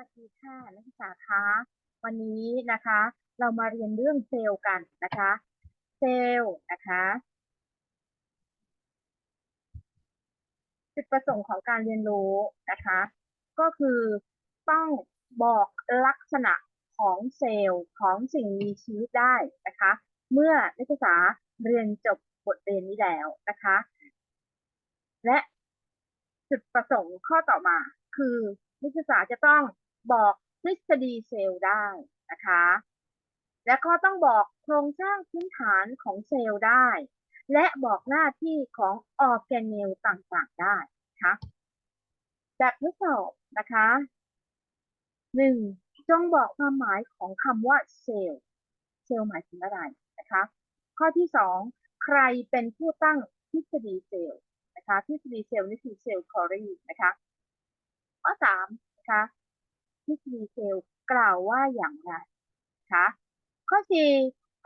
วัสดีค่ะนักศึกษาคะวันนี้นะคะ เรามาเรียนเรื่องเซลล์กันนะคะ เซลล์นะคะจุดประสงค์ของการเรียนรู้นะคะ ก็คือต้องบอกลักษณะของเซลล์ของสิ่งมีชีวิตได้นะคะ เมื่อนักศึกษาเรียนจบบทเรียนนี้แล้วนะคะ และจุดประสงค์ข้อต่อมาคือนักศึกษาจะต้อง บอกทฤษฎีเซลล์ได้นะคะ และก็ต้องบอกโครงสร้างพื้นฐานของเซลล์ได้ และบอกหน้าที่ของออร์แกเนลต่างๆได้นะคะแบบทดสอบนะคะหนึ่งจงบอกความหมายของคำว่าเซลล์เซลล์หมายถึงอะไรนะคะ ข้อที่สองใครเป็นผู้ตั้งทฤษฎีเซลล์นะคะทฤษฎีเซลล์นี่คือเซลล์คอรีนะคะข้อสามนะคะ ทฤษฎีเซลล์กล่าวว่าอย่างไรคะข้อสี่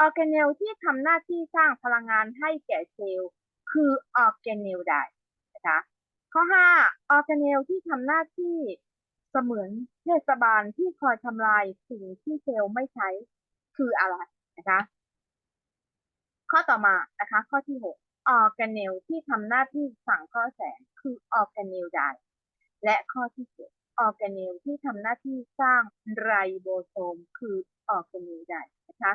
ออร์แกเนลที่ทำหน้าที่สร้างพลังงานให้แก่เซลล์คือออร์แกเนลใดนะคะข้อห้าออร์แกเนลที่ทำหน้าที่เสมือนเทศบาลที่คอยทำลายสิ่งที่เซลล์ไม่ใช้คืออะไรนะคะข้อต่อมานะคะข้อที่หกออร์แกเนลที่ทำหน้าที่สั่งข้อแสงคือออร์แกเนลใดและข้อที่เจ็ด ออร์แกเนลที่ทำหน้าที่สร้างไรโบโซมคือออร์แกเนลใดนะคะ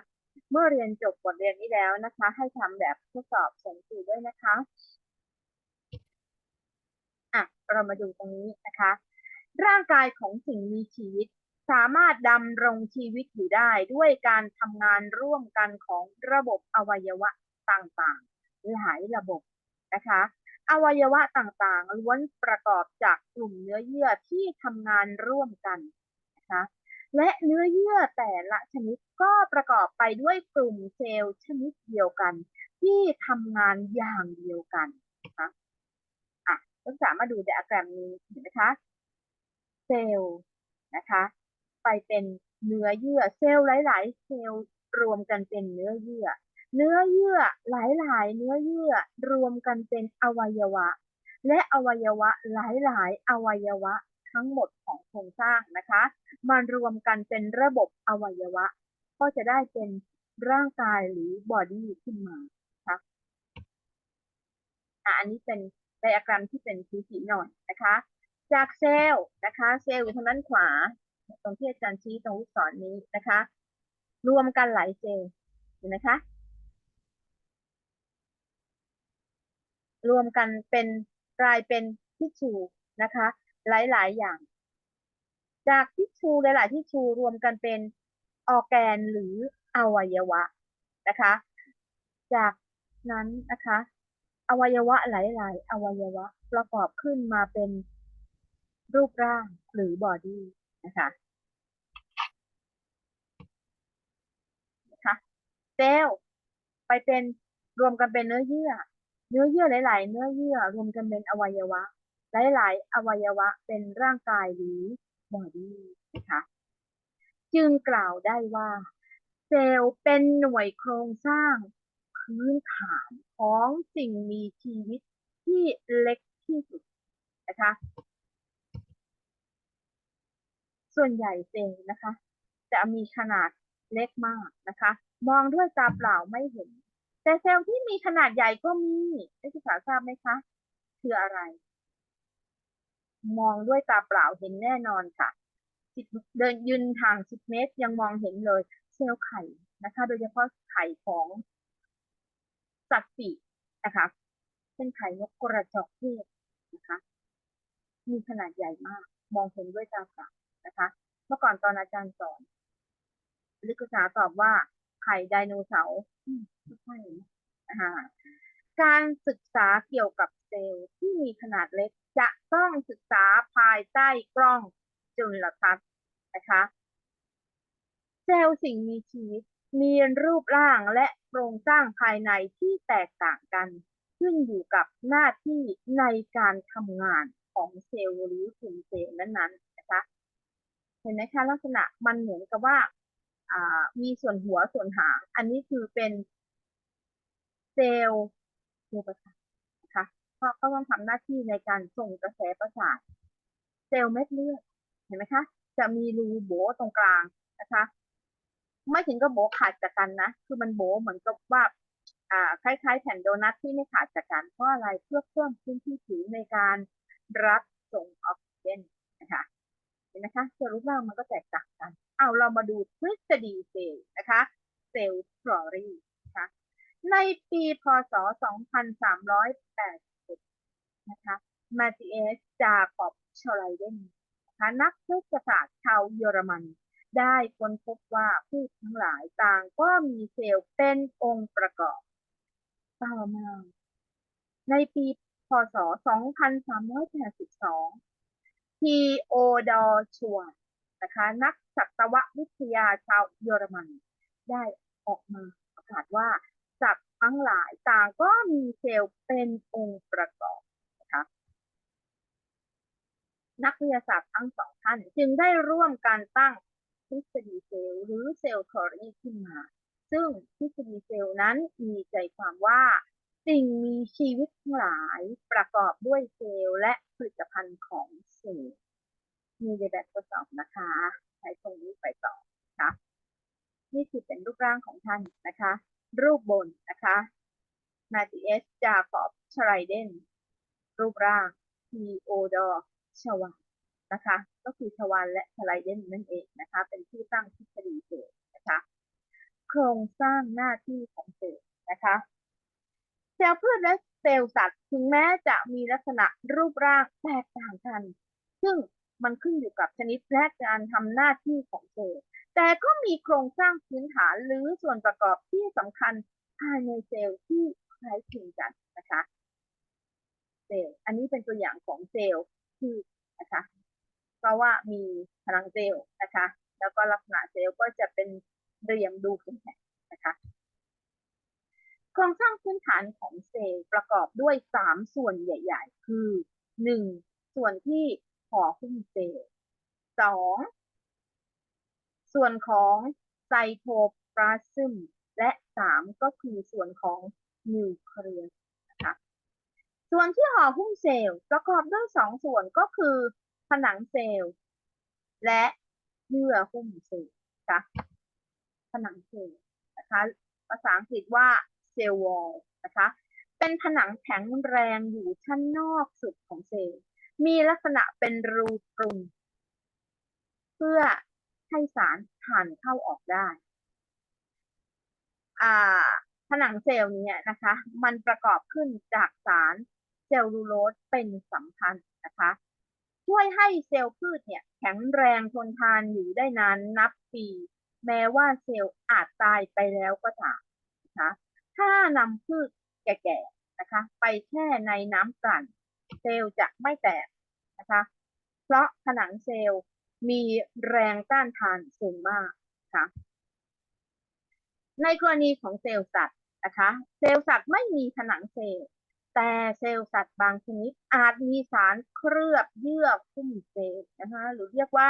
เมื่อเรียนจบบทเรียนนี้แล้วนะคะ ให้ทำแบบทดสอบสังเกตด้วยนะคะอะเรามาดูตรงนี้นะคะ ร่างกายของสิ่งมีชีวิตสามารถดำรงชีวิตอยู่ได้ด้วยการทำงานร่วมกันของระบบอวัยวะต่างๆหลายระบบนะคะ อวัยวะต่างๆล้วนประกอบจากกลุ่มเนื้อเยื่อที่ทำงานร่วมกันนะคะและเนื้อเยื่อแต่ละชนิดก็ประกอบไปด้วยกลุ่มเซลล์ชนิดเดียวกัน ที่ทำงานอย่างเดียวกันนะคะอะนักศึกษามาดูไดอะแกรมนี้เห็นไหมคะเซลล์นะคะ ไปเป็นเนื้อเยื่อเซลล์หลาย ๆ เซลล์รวมกันเป็นเนื้อเยื่อ เนื้อเยื่อหลายๆ เนื้อเยื่อรวมกันเป็นอวัยวะ และอวัยวะหลายๆ อวัยวะทั้งหมดของโครงสร้างนะคะมารวมกันเป็นระบบอวัยวะ ก็จะได้เป็นร่างกายหรือบอดี้ขึ้นมาค่ะอันนี้เป็นไดอะแกรมที่เป็นสีๆหน่อยนะคะ จากเซลล์นะคะเซลล์อยู่ทางด้านขวา ตรงที่อาจารย์ชี้ตรงลูกศรนนี้นะคะ รวมกันหลายเซลล์เห็นไหมคะ รวมกันเป็นกลายเป็นทิชชูนะคะ หลายๆ อย่าง จากทิชชูหลายๆทิชชูรวมกันเป็นออแกนหรืออวัยวะนะคะ จากนั้นนะคะ อวัยวะหลาย ๆ อวัยวะประกอบขึ้นมาเป็นรูปร่างหรือบอดี้นะคะนะคะเซลล์ไปเป็นรวมกันเป็นเนื้อเยื่อ เนื้อเยื่อหลาย ๆ เนื้อเยื่อรวมกันเป็นอวัยวะ หลาย ๆ อวัยวะเป็นร่างกายหรือบอดี้นะคะจึงกล่าวได้ว่า เซลล์เป็นหน่วยโครงสร้างพื้นฐานของสิ่งมีชีวิตที่เล็กที่สุดนะคะ ส่วนใหญ่เซลล์นะคะ จะมีขนาดเล็กมากนะคะ มองด้วยตาเปล่าไม่เห็น แต่เซลล์ที่มีขนาดใหญ่ก็มีนักศึกษาทราบไหมคะ คืออะไร มองด้วยตาเปล่าเห็นแน่นอนค่ะเดินยืนห่าง10เมตร ยังมองเห็นเลย เซลล์ไข่นะคะ โดยเฉพาะไข่ของสัตว์ปีกนะคะเป็นไข่นกกระจอกเทศนะคะ มีขนาดใหญ่มาก มองเห็นด้วยตาเปล่านะคะ เมื่อก่อนตอนอาจารย์สอนนักศึกษาตอบว่า ไข่ไดโนเสาร์ไม่ใช่นะคะการศึกษาเกี่ยวกับเซลล์ที่มีขนาดเล็กจะต้องศึกษาภายใต้กล้องจุลทรรศน์นะคะ เซลล์สิ่งมีชีวิตมีรูปร่างและโครงสร้างภายในที่แตกต่างกัน ขึ้นอยู่กับหน้าที่ในการทำงานของเซลล์หรือกลุ่มเซลล์นั้นๆนะคะ เห็นไหมคะลักษณะมันเหมือนกับว่า มีส่วนหัวส่วนหาง อันนี้คือเป็นเซลล์เซลล์ประสาทนะคะเพราะเขาต้องทำหน้าที่ในการส่งกระแสประสาทเซลล์เม็ดเลือดเห็นไหมคะ จะมีรูโบตรงกลางนะคะ ไม่ถึงกับโบขาดจากกันนะ คือมันโบเหมือนกับว่าอ่าคล้ายๆแผ่นโดนัทที่ไม่ขาดจากกันเพราะอะไรเพื่อเพิ่มพื้นที่ผิวในการรับส่งออกซิเจนนะคะเห็นไหมคะส่วนรูปร่างมันก็แตกต่างกัน เอาเรามาดูทฤษฎีเซลล์นะคะเซลล์ฟลอรีนะคะในปีพศ 2380นะคะมาติเอสจาคอบชอไลเดนนะคะนักพฤกษศาสตร์ชาวเยอรมันได้ค้นพบว่าพืชทั้งหลายต่างก็มีเซลล์เป็นองค์ประกอบต่อมาในปีพศ 2382 ทีโอดอร์ชวร์ นะคะ นักสัตววิทยาชาวเยอรมัน ได้ออกมาประกาศว่าสัตว์ทั้งหลายต่างก็มีเซลล์เป็นองค์ประกอบนะคะนักวิทยาศาสตร์ทั้งสองท่านจึงได้ร่วมกันตั้งทฤษฎีเซลล์หรือเซลล์ทอรีขึ้นมา ซึ่งทฤษฎีเซลล์นั้นมีใจความว่าสิ่งมีชีวิตทั้งหลายประกอบด้วยเซลล์และผลิตภัณฑ์ของเซลล์ มีในแบบทดสอบนะคะ ใช้ตรงนี้ไปต่อนะคะนี่คือเป็นรูปร่างของท่านนะคะ รูปบนนะคะมาติเอสจาคอบชไรเดนรูปร่างทีโอดอร์ชวานนะคะ ก็คือชวานและชไลเดนนั่นเองนะคะ เป็นที่ตั้งทฤษฎีเซลล์นะคะ โครงสร้างหน้าที่ของเซลล์นะคะเซลล์พืชและเซลล์สัตว์ถึงแม้จะมีลักษณะรูปร่างแตกต่างกัน ซึ่ง มันขึ้นอยู่กับชนิดและการทำหน้าที่ของเซลล์แต่ก็มีโครงสร้างพื้นฐานหรือส่วนประกอบที่สำคัญภายในเซลล์ที่คล้ายคลึงกันนะคะเซลล์อันนี้เป็นตัวอย่างของเซลล์ที่นะคะเพราะว่ามีพลังเซลล์นะคะ แล้วก็ลักษณะเซลล์ก็จะเป็นเรียมดูแข็งนะคะโครงสร้างพื้นฐานของเซลล์ประกอบด้วยสามส่วนใหญ่ ๆ คือหนึ่งส่วนที่ ห่อหุ้มเซลล์สองส่วนของไซโทพลาซึมและสามก็คือส่วนของนิวเคลียสนะคะส่วนที่ห่อหุ้มเซลล์ประกอบด้วยสองส่วนก็คือผนังเซลล์และเยื่อหุ้มเซลล์นะคะผนังเซลล์นะคะภาษาอังกฤษว่าเซลล์วอลนะคะเป็นผนังแข็งแรงอยู่ชั้นนอกสุดของเซลล์ มีลักษณะเป็นรูปรุง เพื่อให้สารผ่านเข้าออกได้ผนังเซลล์นี้นะคะ มันประกอบขึ้นจากสารเซลลูโลสเป็นสำคัญนะคะ ช่วยให้เซลล์พืชเนี่ยแข็งแรงทนทานอยู่ได้นานนับปี แม้ว่าเซลล์อาจตายไปแล้วก็ตามนะคะ ถ้านำพืชแก่ๆนะคะ ไปแช่ในน้ำกลั่น เซลล์จะไม่แตกนะคะ เพราะผนังเซลล์มีแรงต้านทานสูงมากนะคะในกรณีของเซลล์สัตว์นะคะ เซลล์สัตว์ไม่มีผนังเซลล์ แต่เซลล์สัตว์บางชนิดอาจมีสารเคลือบเยื่อหุ้มเซลล์นะคะหรือเรียกว่า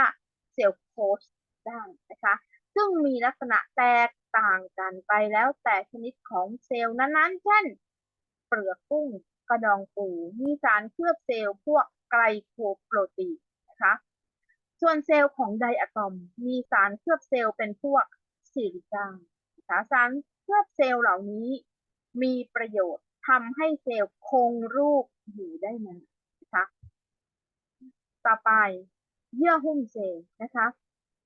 เซลล์โพสได้นะคะ ซึ่งมีลักษณะแตกต่างกันไปแล้วแต่ชนิดของเซลล์นั้นๆ เช่น เปลือกกุ้ง กระดองปูมีสารเคลือบเซลล์พวกไกลโคโปรตีนนะคะส่วนเซลล์ของไดอะตอมมีสารเคลือบเซลล์เป็นพวกซิลิกานะคะสารเคลือบเซลล์เหล่านี้ มีประโยชน์ทำให้เซลล์คงรูปอยู่ได้นานนะคะต่อไปเยื่อหุ้มเซลล์นะคะ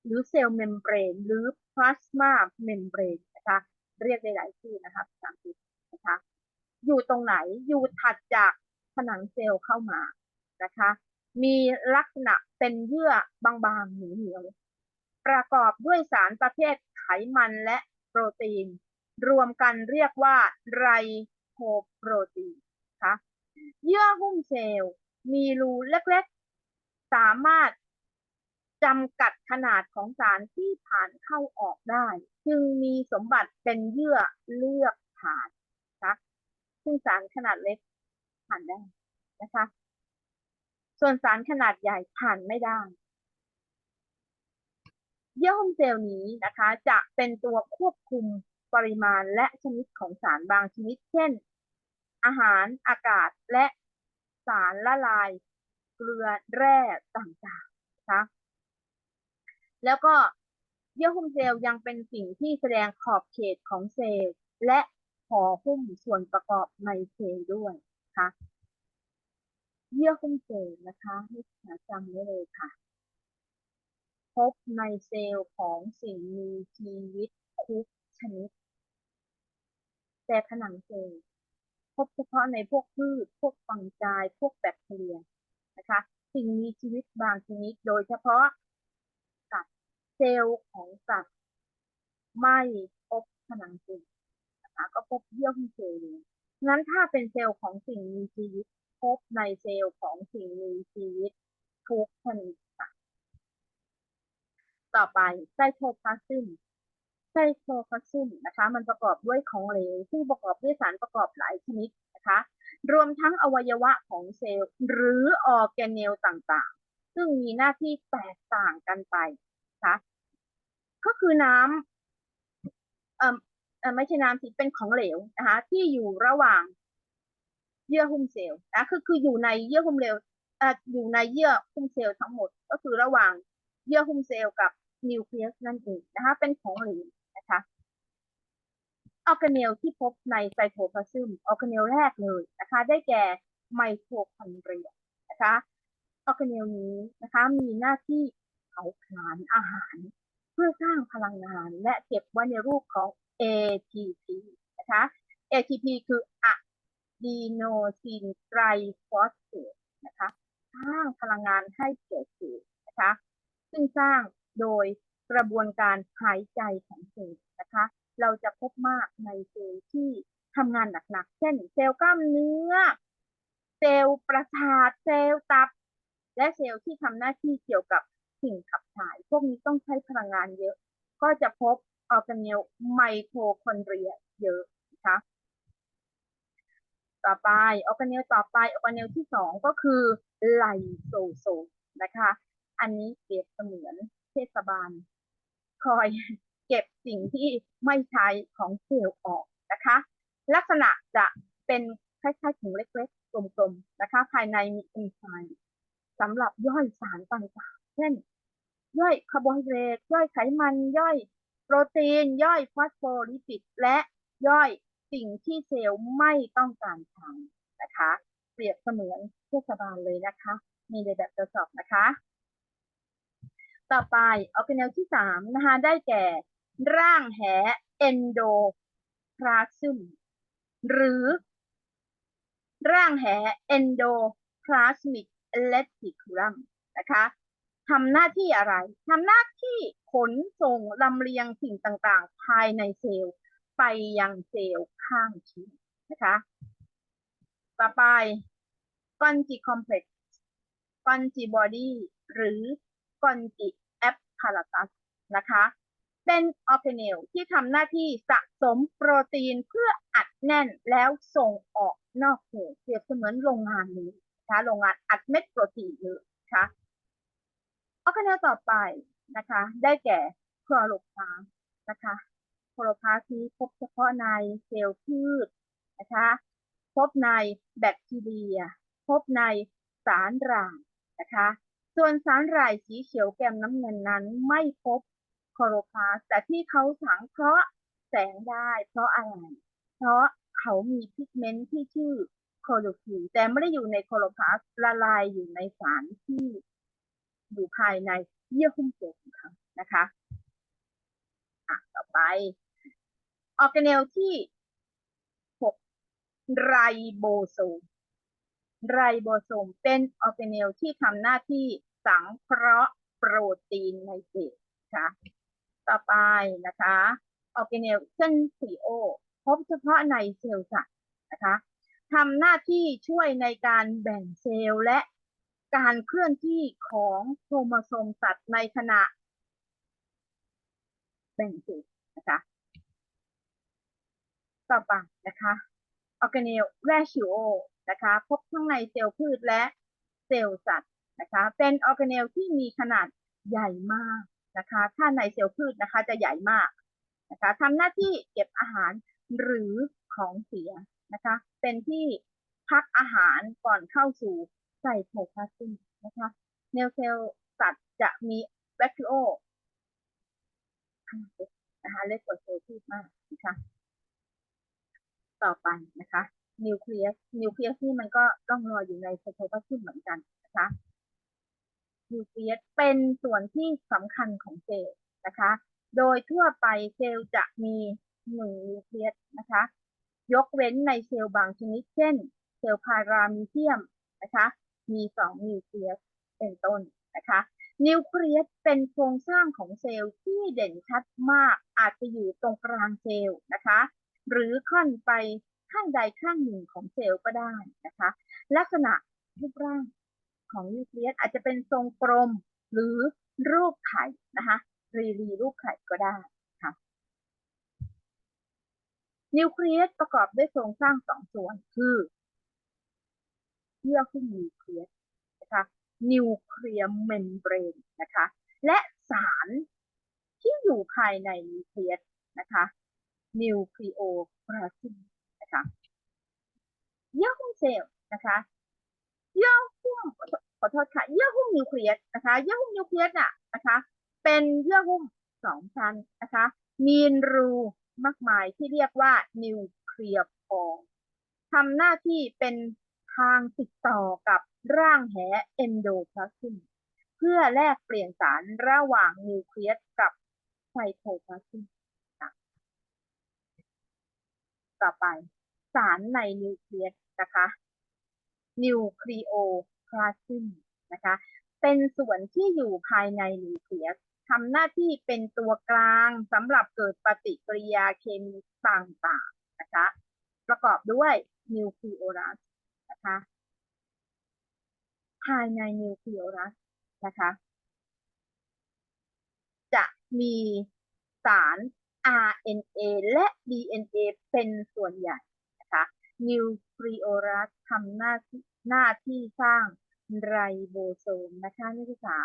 หรือเซลล์เมมเบรนหรือพลาสมาเมมเบรนนะคะเรียกได้หลายชื่อนะคะภาษาอังกฤษนะคะ อยู่ตรงไหนอยู่ถัดจากผนังเซลล์เข้ามานะคะ มีลักษณะเป็นเยื่อบางๆเหนียวๆประกอบด้วยสารประเภทไขมันและโปรตีน รวมกันเรียกว่าไรโฮโปรตีนคะเยื่อหุ้มเซลล์มีรูเล็กๆ สามารถจำกัดขนาดของสารที่ผ่านเข้าออกได้ จึงมีสมบัติเป็นเยื่อเลือกผ่าน ซึ่งสารขนาดเล็กผ่านได้นะคะ ส่วนสารขนาดใหญ่ผ่านไม่ได้เยื่อหุ้มเซลล์นี้นะคะ จะเป็นตัวควบคุมปริมาณและชนิดของสารบางชนิด เช่น อาหารอากาศและสารละลาย เกลือแร่ต่างๆนะคะแล้วก็เยื่อหุ้มเซลล์ยังเป็นสิ่งที่แสดงขอบเขตของเซลล์ และ ห่อหุ้มส่วนประกอบในเซลล์ด้วยนะคะเยื่อหุ้มเซลล์นะคะให้จำไว้เลยค่ะ พบในเซลล์ของสิ่งมีชีวิตทุกชนิด แต่ผนังเซลล์พบเฉพาะในพวกพืช พวกฟังกาย พวกแบคทีเรียนะคะ สิ่งมีชีวิตบางชนิด โดยเฉพาะสัตว์เซลล์ของสัตว์ไม่พบผนังเซลล์ นะคะก็พบเยื่อหุ้มเซลล์งั้นถ้าเป็นเซลล์ของสิ่งมีชีวิต พบในเซลล์ของสิ่งมีชีวิตทุกชนิดค่ะ ต่อไปไซโทพลาซึมไซโทพลาซึมนะคะมันประกอบด้วยของเหลวซึ่งประกอบด้วยสารประกอบหลายชนิดนะคะ รวมทั้งอวัยวะของเซลล์หรือออร์แกเนลต่างๆ ซึ่งมีหน้าที่แตกต่างกันไปนะคะก็คือน้ำเอ่อ ไม่ใช่น้ำสิเป็นของเหลวนะคะ ที่อยู่ระหว่างเยื่อหุ้มเซลล์นะคือคืออยู่ในเยื่อหุ้มเซลล์เอ่ออยู่ในเยื่อหุ้มเซลล์ทั้งหมด ก็คือระหว่างเยื่อหุ้มเซลล์กับนิวเคลียสนั่นเองนะคะ เป็นของเหลวนะคะออร์แกเนลที่พบในไซโทพลาซึมออร์แกเนลแรกเลยนะคะ ได้แก่ไมโทคอนเดรียนะคะออร์แกเนลนี้นะคะ มีหน้าที่เผาผลาญอาหาร เพื่อสร้างพลังงานและเก็บไว้ในรูปของ ATP นะคะ ATP คืออะดีโนซินไตรฟอสเฟตนะคะสร้างพลังงานให้เกิดเซลล์นะคะซึ่งสร้างโดยกระบวนการหายใจของเซลล์นะคะ เราจะพบมากในเซลล์ที่ทำงานหนักๆ เช่น เซลล์กล้ามเนื้อ เซลล์ประสาท เซลล์ตับ และเซลล์ที่ทำหน้าที่เกี่ยวกับ สิ่งขับถ่าย พวกนี้ต้องใช้พลังงานเยอะ ก็จะพบออร์แกเนลไมโทคอนเดรียเยอะนะคะต่อไปออร์แกเนลต่อไปออร์แกเนลที่สองก็คือไลโซโซมนะคะ อันนี้เปรียบเสมือนเทศบาล คอยเก็บสิ่งที่ไม่ใช้ของเซลล์ออกนะคะ ลักษณะจะเป็นคล้ายๆถุงเล็กๆกลมๆนะคะ ภายในมีเอนไซม์สำหรับย่อยสารต่างๆ เช่น ย่อยคาร์โบไฮเดรตย่อยไขมันย่อยโปรตีน ย่อยฟอสโฟลิปิด และย่อยสิ่งที่เซลล์ไม่ต้องการใช้นะคะ เปรียบเสมือนเทศบาลเลยนะคะ มีในแบบทดสอบนะคะ ต่อไปออร์แกเนลที่สามนะคะได้แก่ ร่างแหเอนโดพลาซึมหรือ ร่างแหเอนโดพลาสมิกเลติคูลัมนะคะ ทำหน้าที่อะไรทำหน้าที่ขนส่งลำเลียงสิ่งต่าง ๆ ภายในเซลล์ ไปยังเซลล์ข้างเคียงนะคะ ต่อไปกอนจิคอมเพล็กซ์กอนจิบอดีหรือกอนจิแอปพาราตัสนะคะ เป็นออร์แกเนลที่ทำหน้าที่สะสมโปรตีนเพื่ออัดแน่นแล้วส่งออกนอกเซลล์เปรียบเสมือนโรงงานนี้นะคะโรงงานอัดเม็ดโปรตีนเลยนะคะ ออร์แกเนลต่อไปนะคะ ได้แก่คลอโรพลาสต์นะคะคลอโรพลาสต์นี้พบเฉพาะในเซลล์พืชนะคะ พบในแบคทีเรีย พบในสารหร่างนะคะ ส่วนสารหร่ายสีเขียวแกมน้ำเงินนั้นไม่พบคลอโรพลาสต์แต่ที่เขาสังเคราะห์แสงได้เพราะอะไร เพราะเขามีพิกเมนต์ที่ชื่อโคโลฟิลแต่ไม่ได้อยู่ในโคโลพลาสต์ละลายอยู่ในสารที่ อยู่ภายในเยื่อหุ้มเซลล์ของเขานะคะอะต่อไปออร์แกเนลที่6ไรโบโซมไรโบโซมเป็นออร์แกเนลที่ทำหน้าที่สังเคราะห์โปรตีนในเซลล์ค่ะต่อไปนะคะออร์แกเนลเซนซิโอพบเฉพาะในเซลล์สัตว์นะคะทำหน้าที่ช่วยในการแบ่งเซลล์และ การเคลื่อนที่ของโครโมโซมสัตว์ในขณะแบ่งเซลล์นะคะ ต่อไปนะคะออร์แกเนลแรชิโอนะคะ พบทั้งในเซลล์พืชและเซลล์สัตว์นะคะ เป็นออร์แกเนลที่มีขนาดใหญ่มากนะคะ ถ้าในเซลล์พืชนะคะจะใหญ่มากนะคะทำหน้าที่เก็บอาหารหรือของเสียนะคะ เป็นที่พักอาหารก่อนเข้าสู่ ไซโพลาซึมนะคะเนลเซลล์สัตว์จะมีแบคทีโอนะคะเล็กกว่าเซลล์พืชมากนะคะต่อไปนะคะนิวเคลียสนิวเคลียสนี่มันก็ต้องรออยู่ในไซโตพลาสมเหมือนกันนะคะนิวเคลียสเป็นส่วนที่สำคัญของเซลล์นะคะ โดยทั่วไปเซลล์จะมีหนึ่งนิวเคลียสนะคะ ยกเว้นในเซลล์บางชนิด เช่น เซลล์พารามีเทียมนะคะ มีสองนิวเคลียสเป็นต้นนะคะนิวเคลียสเป็นโครงสร้างของเซลล์ที่เด่นชัดมากอาจจะอยู่ตรงกลางเซลล์นะคะ หรือค่อนไปข้างใดข้างหนึ่งของเซลล์ก็ได้นะคะ ลักษณะรูปร่างของนิวเคลียสอาจจะเป็นทรงกลมหรือรูปไข่นะคะรีรีรูปไข่ก็ได้ค่ะนิวเคลียสประกอบด้วยโครงสร้างสองส่วนคือ เยื่อหุ้มนิวเคลียสนะคะนิวเคลียร์เมมเบรนนะคะและสารที่อยู่ภายในนิวเคลียสนะคะนิวคลีโอพลาสมนะคะเยื่อหุ้มเซลล์นะคะเยื่อหุ้มขอโทษค่ะเยื่อหุ้มนิวเคลียสนะคะเยื่อหุ้มนิวเคลียสน่ะนะคะเป็นเยื่อหุ้มสองชั้นนะคะมีรูมากมายที่เรียกว่านิวเคลียร์พองทำหน้าที่เป็น ทางติดต่อกับร่างแหเอนโดพลาสมเพื่อแลกเปลี่ยนสารระหว่างนิวเคลียสกับไซโทพลาสมต่อไป สารในนิวเคลียสนะคะนิวคลีโอพลาสมนะคะเป็นส่วนที่อยู่ภายในนิวเคลียสทำหน้าที่เป็นตัวกลางสำหรับเกิดปฏิกิริยาเคมีต่างๆนะคะประกอบด้วยนิวคลีโอรัส นะคะ ภายในนิวเคลีโอรัสนะคะ จะมีสาร RNA และ DNA เป็นส่วนใหญ่นะคะนิวคลีโอรัสทำหน้าที่หน้าที่สร้างไรโบโซมนะคะนักศึกษา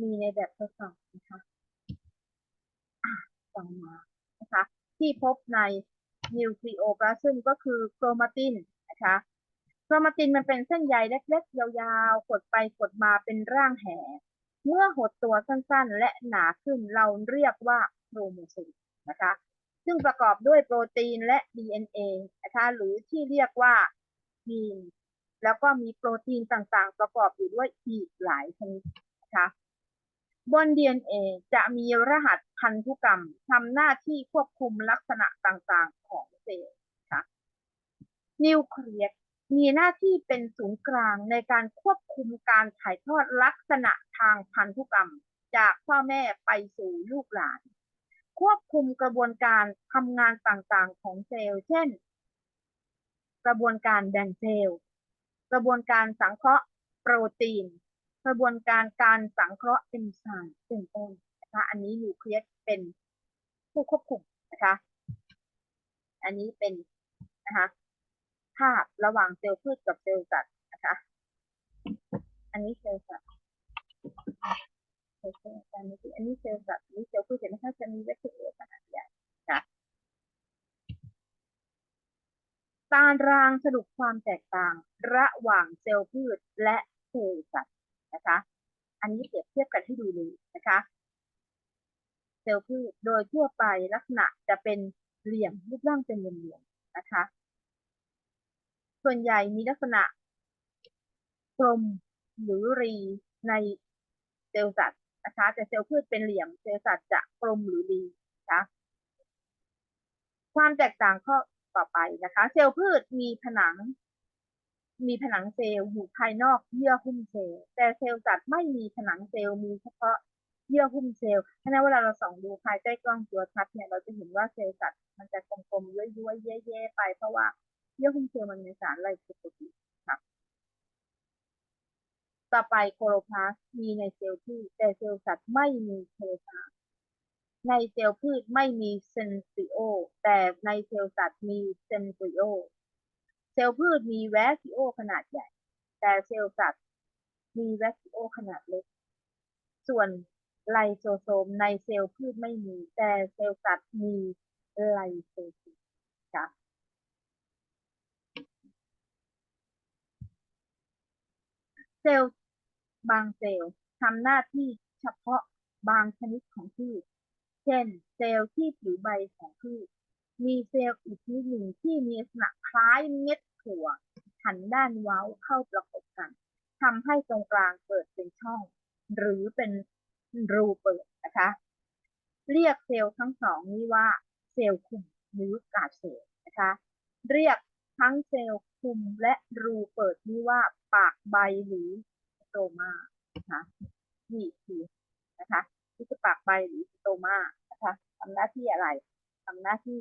มีในแบบทดสอบนะคะต่อมานะคะ ที่พบใน นิวคลีโอพลาสมก็คือโครมาตินนะคะโครมาตินมันเป็นเส้นใยเล็กๆ ยาวๆ กดไปกดมาเป็นร่างแห เมื่อหดตัวสั้นๆ และหนาขึ้นเราเรียกว่าโครโมโซมนะคะ ซึ่งประกอบด้วยโปรตีนและ DNA นะคะหรือที่เรียกว่ายีนแล้วก็มีโปรตีนต่างๆ ประกอบอยู่ด้วยอีกหลายชนิดนะคะ บน DNA จะมีรหัสพันธุกรรมทำหน้าที่ควบคุมลักษณะต่างๆของเซลล์ค่ะนิวเคลียสมีหน้าที่เป็นศูนย์กลางในการควบคุมการถ่ายทอดลักษณะทางพันธุกรรม จากพ่อแม่ไปสู่ลูกหลาน ควบคุมกระบวนการทำงานต่างๆของเซลล์ เช่น กระบวนการแบ่งเซลล์ กระบวนการสังเคราะห์โปรตีน กระบวนการการสังเคราะห์เอนไซม์เป็นต้นนะคะอันนี้นิวเคลียสเป็นผู้ควบคุมนะคะ อันนี้เป็นนะคะภาพระหว่างเซลล์พืชกับเซลล์สัตว์นะคะ อันนี้เซลล์สัตว์เซลล์สัตว์อันนี้เซลล์สัตว์อันนี้เซลล์พืชเห็นไหมคะจะมีเวกเตอร์ขนาดใหญ่นะคะตารางสรุปความแตกต่างระหว่างเซลล์พืชและเซลล์สัตว์ นะคะ อันนี้เปรียบเทียบกันให้ดูเลยนะคะ เซลล์พืชโดยทั่วไปลักษณะจะเป็นเหลี่ยมรูปร่างเป็นเหลี่ยมๆนะคะ ส่วนใหญ่มีลักษณะกลมหรือรีในเซลล์สัตว์นะคะแต่เซลล์พืชเป็นเหลี่ยมเซลล์สัตว์จะกลมหรือรีนะคะความแตกต่างข้อต่อไปนะคะ เซลล์พืชมีผนัง มีผนังเซลล์อยู่ภายนอกเยื่อหุ้มเซลล์แต่เซลล์สัตว์ไม่มีผนังเซลล์มีเฉพาะเยื่อหุ้มเซลล์ฉะนั้นเวลาเราส่องดูภายใต้กล้องตัวทัศน์เนี่ยเราจะเห็นว่าเซลล์สัตว์มันจะกลมๆย้อยๆแย่ๆไปเพราะว่าเยื่อหุ้มเซลล์มันมีสารไลโคปรตีนค่ะต่อไปโคโรพลาสต์มีในเซลล์พืชแต่เซลล์สัตว์ไม่มีโคโรพลาสต์ในเซลล์พืชไม่มีเซนติโอแต่ในเซลล์สัตว์มีเซนติโอ ซลล์พืชมีแวคิโอขนาดใหญ่ แต่เซลล์สัตว์มีแวคิโอขนาดเล็ก ส่วนไลโซโซมในเซลล์พืชไม่มี แต่เซลล์สัตว์มีไลโซโซมค่ะเซลล์บางเซลล์ทำหน้าที่เฉพาะบางชนิดของพืช เช่น เซลล์ที่ผิวใบของพืช มีเซลล์อีกชนิดหนึ่งที่มีลักษณะคล้ายเม็ด ถั่วหันด้านเว้าเข้าประกบกันทำให้ตรงกลางเปิดเป็นช่อง หรือเป็นรูเปิดนะคะ เรียกเซลล์ทั้งสองนี้ว่า เซลล์คุมหรือกาเซลล์นะคะ เรียกทั้งเซลล์คุมและรูเปิดนี้ว่าปากใบหรือสโตมานะคะนี่คือนะคะที่คือปากใบหรือสโตมานะคะทำหน้าที่อะไรทำหน้าที่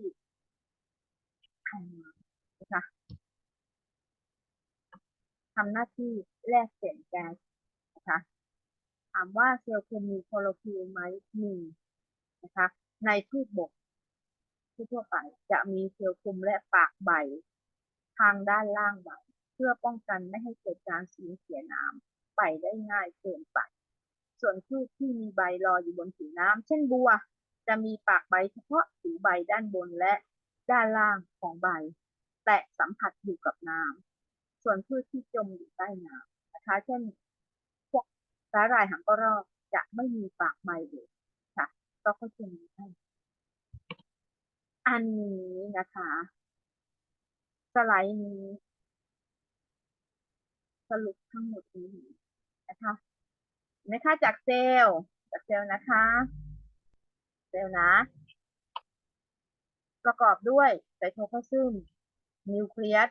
ทำนะคะ ทำหน้าที่แลกเปลี่ยนแก๊สนะคะถามว่าเซลล์คุมมีโคโลฟิลไหมมีนะคะในพืชบกทั่วไปจะมีเซลล์คุมและปากใบ ทางด้านล่างใบ เพื่อป้องกันไม่ให้เกิดการสูญเสียน้ำไปได้ง่ายเกินไป ส่วนพืชที่มีใบลอยอยู่บนผิวน้ำเช่นบัว จะมีปากใบเฉพาะผิวใบด้านบนและด้านล่างของใบ แตะสัมผัสอยู่กับน้ำส่ วนพืชที่จมอยู่ใต้น้ำนะคะ เช่น พวกสาหร่ายหางกระรอกจะไม่มีปากใบเลยค่ะ ก็เขาจะมีให้อันนี้นะคะ สไลด์นี้ สรุปทั้งหมดนี้นะคะนไหมคะจากเซลล์จากเซลล์นะคะ เซลล์นะ ประกอบด้วยไซโทพลาซึมนิวเคลียส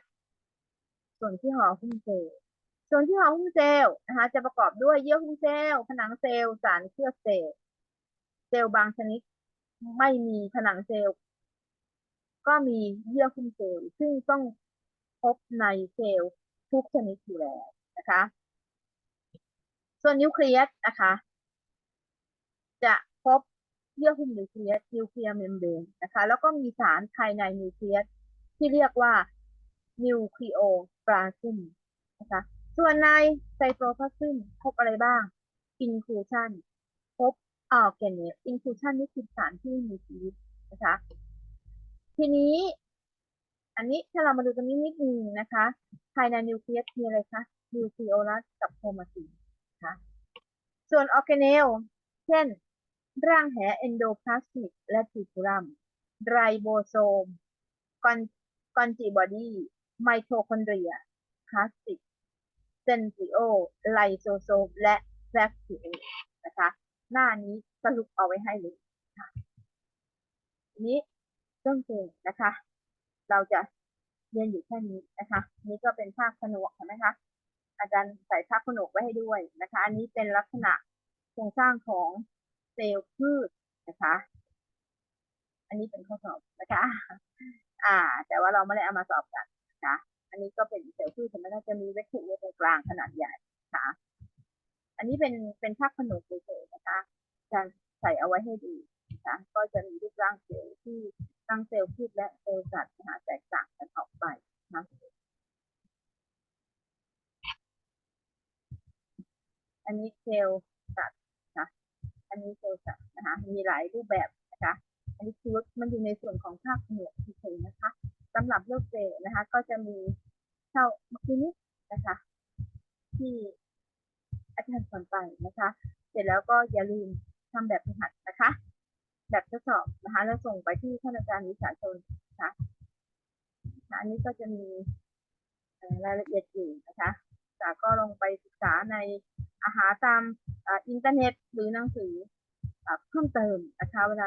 ส่วนที่ห่อหุ้มเซลล์ส่วนที่ห่อหุ้มเซลล์นะคะจะประกอบด้วยเยื่อหุ้มเซลล์ผนังเซลล์สารเคลือบเซลล์เซลล์บางชนิดไม่มีผนังเซลล์ก็มีเยื่อหุ้มเซลล์ซึ่งต้องพบในเซลล์ทุกชนิดอยู่แล้วนะคะ ส่วนนิวเคลียสนะคะ จะพบเยื่อหุ้มนิวเคลียสนิวเคลียร์เมมเบรนนะคะ แล้วก็มีสารภายในนิวเคลียสที่เรียกว่านิวคลีโอ ปลาซึมนะคะ ส่วนในไซโตพลาซึมพบอะไรบ้างอินคูชันพบออร์แกเนสอินคูชันนี่คือสารที่มีชีวิตนะคะ ทีนี้ อันนี้ถ้าเรามาดูตรงนี้นิดนึงนะคะ ภายในนิวเคลียสมีอะไรคะนิวคลีโอลัสกับโครมาตินนะคะส่วนออแกเนล เช่น ร่างแหเอนโดพลาสมิกและทิคูลัมไรโบโซมกอนกอนจิบอดี ไมโทคอนเดรียพลาสติกเซนติโอไลโซโซมและแบคทีเอนะคะ หน้านี้สรุปเอาไว้ให้เลยค่ะนี้เรื่องเกมนะคะ เราจะเรียนอยู่แค่นี้นะคะ นี่ก็เป็นภาคผนวกใช่ไหมคะอาจารย์ใส่ภาคผนวกไว้ให้ด้วยนะคะ อันนี้เป็นลักษณะโครงสร้างของเซลล์พืชนะคะ อันนี้เป็นข้อสอบนะคะ อ่า แต่ว่าเราไม่ได้เอามาสอบกัน นะ อันนี้ก็เป็นเซลล์พืชแต่มันจะมีวัตถุตรงกลางขนาดใหญ่นะคะอันนี้เป็นเป็นภาคผนวกเฉยๆนะคะจารย์ใส่เอาไว้ให้ดูนะคะก็จะมีรูปร่างเซลล์ที่ตั้งเซลล์พืชและเซลล์สัตว์นะคะแตกต่างกันออกไปนะอันนี้เซลล์สัตว์นะอันนี้เซลล์สัตว์นะคะมีหลายรูปแบบนะคะ อันนี้คือมันอยู่ในส่วนของภาคผนวกเฉยๆนะคะ สำหรับเลือกเซลล์นะคะ ก็จะมีเท่ามื่อกี้นี้นะคะ ที่อาจารย์สอนไปนะคะ เสร็จแล้วก็อย่าลืมทำแบบฝึกหัดนะคะ แบบทดสอบนะคะแล้วส่งไปที่ท่านอาจารย์วิชาชนนะคะอันนี้ก็จะมีรายละเอียดอยู่นะคะแต่ก็ลงไปศึกษาในอาหารตามอินเทอร์เน็ตหรือหนังสือเพิ่มเติมนะคะเวลา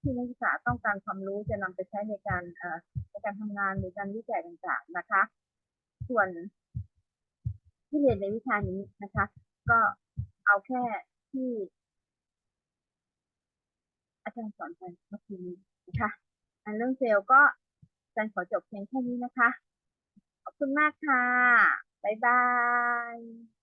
ที่นักศึกษาต้องการความรู้จะนำไปใช้ในการในการทำงานหรือการวิจัยต่างๆนะคะ ส่วนที่เรียนในวิชานี้นะคะ ก็เอาแค่ที่อาจารย์สอนไปเมื่อกี้นี้นะคะอันเรื่องเซลล์ก็อาจารย์ขอจบเพียงแค่นี้นะคะ ขอบคุณมากค่ะ บ๊ายบาย